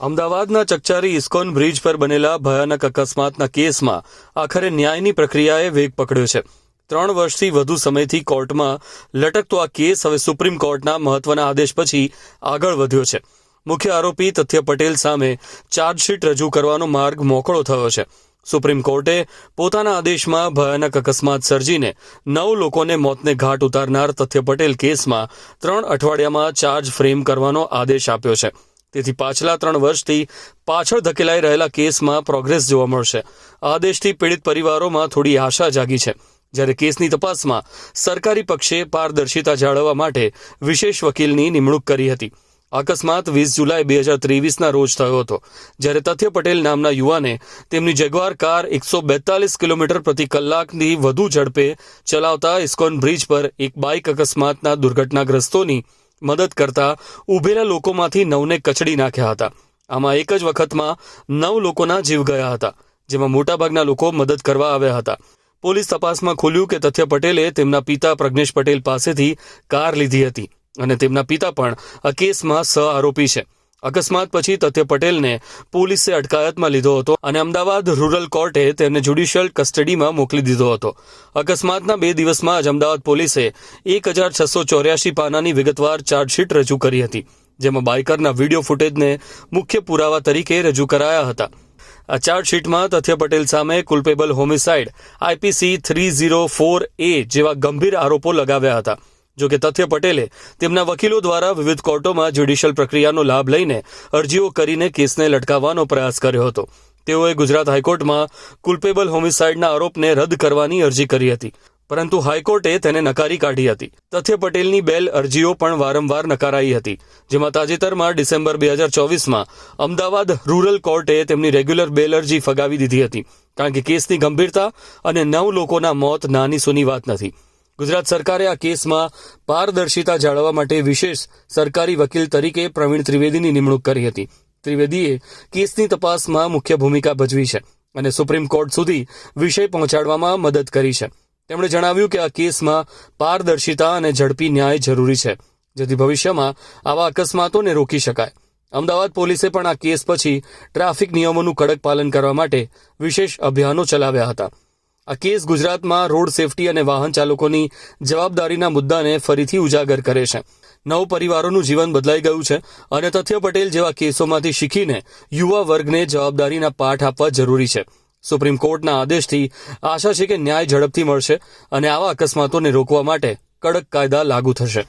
અમદાવાદના ચકચારી ISKCON bridge પર બનેલા ભયાનક અકસ્માતના કેસમાં આખરે ન્યાયની પ્રક્રિયાએ વેગ પકડ્યો છે. ત્રણ વર્ષથી વધુ સમયથી કોર્ટમાં લટકતો આ કેસ હવે સુપ્રીમ કોર્ટના મહત્વના આદેશ પછી આગળ વધ્યો છે. મુખ્ય આરોપી તથ્ય પટેલ સામે ચાર્જશીટ રજૂ કરવાનો માર્ગ મોકળો થયો છે. સુપ્રીમ કોર્ટે પોતાના આદેશમાં ભયાનક અકસ્માત સર્જીને નવ લોકોને મોતને ઘાટ ઉતારનાર તથ્ય પટેલ કેસમાં ત્રણ અઠવાડિયામાં ચાર્જ ફ્રેમ કરવાનો આદેશ આપ્યો છે. તેથી પાછલા ત્રણ વર્ષથી પાછળ ધકેલાઈ રહેલા કેસમાં પ્રોગ્રેસ જોવા મળશે. આદેશથી પીડિત પરિવારોમાં થોડી આશા જાગી છે. જ્યારે કેસની તપાસમાં સરકારી પક્ષે પારદર્શિતા જાળવવા માટે વિશેષ વકીલની નિમણૂક કરી હતી. અકસ્માત વીસ જુલાઈ બે હજાર ત્રેવીસના રોજ થયો હતો. જ્યારે તથ્ય પટેલ નામના યુવાને તેમની જેગવાર કાર એકસો બેતાલીસ કિલોમીટર પ્રતિ કલાકની વધુ ઝડપે ચલાવતા ઇસ્કોન બ્રિજ પર એક બાઇક અકસ્માતના દુર્ઘટનાગ્રસ્તોની મદદ કરતા ઉભેલા લોકોમાંથી નવને કચડી નાખ્યા હતા. આમાં એક જ વખતમાં નવ લોકોના જીવ ગયા હતા, જેમાં મોટાભાગના લોકો મદદ કરવા આવ્યા હતા. પોલીસ તપાસમાં ખુલ્યું કે તથ્ય પટેલે તેમના પિતા પ્રજ્ઞેશ પટેલ પાસેથી કાર લીધી હતી અને તેમના પિતા પણ આ કેસમાં સહ આરોપી છે. અકસ્માત પછી તથ્ય પટેલને પોલીસે અટકાયતમાં લીધો હતો અને અમદાવાદ રૂરલ કોર્ટે તેમને જ્યુડિશિયલ કસ્ટડીમાં મોકલી દીધો હતો. અકસ્માતના બે દિવસમાં જ અમદાવાદ પોલીસે એક હજાર છસો ચોર્યાસી પાનાની વિગતવાર ચાર્જશીટ રજૂ કરી હતી, જેમાં બાઇકરના વીડિયો ફૂટેજને મુખ્ય પુરાવા તરીકે રજૂ કરાયા હતા. આ ચાર્જશીટમાં તથ્ય પટેલ સામે culpable homicide IPC three zero four A જેવા ગંભીર આરોપો લગાવ્યા હતા. જોકે તથ્ય પટેલે તેમના વકીલો દ્વારા વિવિધ કોર્ટોમાં જ્યુડિશિયલ પ્રક્રિયાનો લાભ લઈને અરજીઓ કરીને કેસને લટકાવવાનો પ્રયાસ કર્યો હતો. તેઓએ ગુજરાત હાઈકોર્ટમાં કુલ્પેબલ હોમિસાઇડના આરોપને રદ કરવાની અરજી કરી હતી. પરંતુ હાઈકોર્ટે તેને નકારી કાઢી હતી. તથ્ય પટેલની બેલ અરજીઓ પણ વારંવાર નકારાઈ હતી. જેમાં તાજેતરમાં ડિસેમ્બર બે હજાર ચોવીસમાં અમદાવાદ રૂરલ કોર્ટે તેમની રેગ્યુલર બેલ અરજી ફગાવી દીધી હતી. કારણ કે કેસની ગંભીરતા અને નવ લોકોના મોત નાની સૂની વાત નથી. ગુજરાત સરકારે આ કેસમાં પારદર્શિતા જાળવવા માટે વિશેષ સરકારી વકીલ તરીકે પ્રવીણ ત્રિવેદીની નિમણૂક કરી હતી. ત્રિવેદીએ કેસની તપાસમાં મુખ્ય ભૂમિકા ભજવી છે અને સુપ્રીમ કોર્ટ સુધી વિષય પહોંચાડવામાં મદદ કરી છે. તેમણે જણાવ્યું કે આ કેસમાં પારદર્શિતા અને ઝડપી ન્યાય જરૂરી છે, જેથી ભવિષ્યમાં આવા અકસ્માતોને રોકી શકાય. અમદાવાદ પોલીસે પણ આ કેસ પછી ટ્રાફિક નિયમોનું કડક પાલન કરવા માટે વિશેષ અભિયાનો ચલાવ્યા હતા. આ કેસ ગુજરાતમાં રોડ સેફટી અને વાહન ચાલકોની જવાબદારીના મુદ્દાને ફરીથી ઉજાગર કરે છે. નવ પરિવારોનું જીવન બદલાઈ ગયું છે અને તથ્ય પટેલ જેવા કેસોમાંથી શીખીને યુવા વર્ગને જવાબદારીના પાઠ આપવા જરૂરી છે. સુપ્રીમ કોર્ટના આદેશથી આશા છે કે ન્યાય ઝડપથી મળશે અને આવા અકસ્માતોને રોકવા માટે કડક કાયદા લાગુ થશે.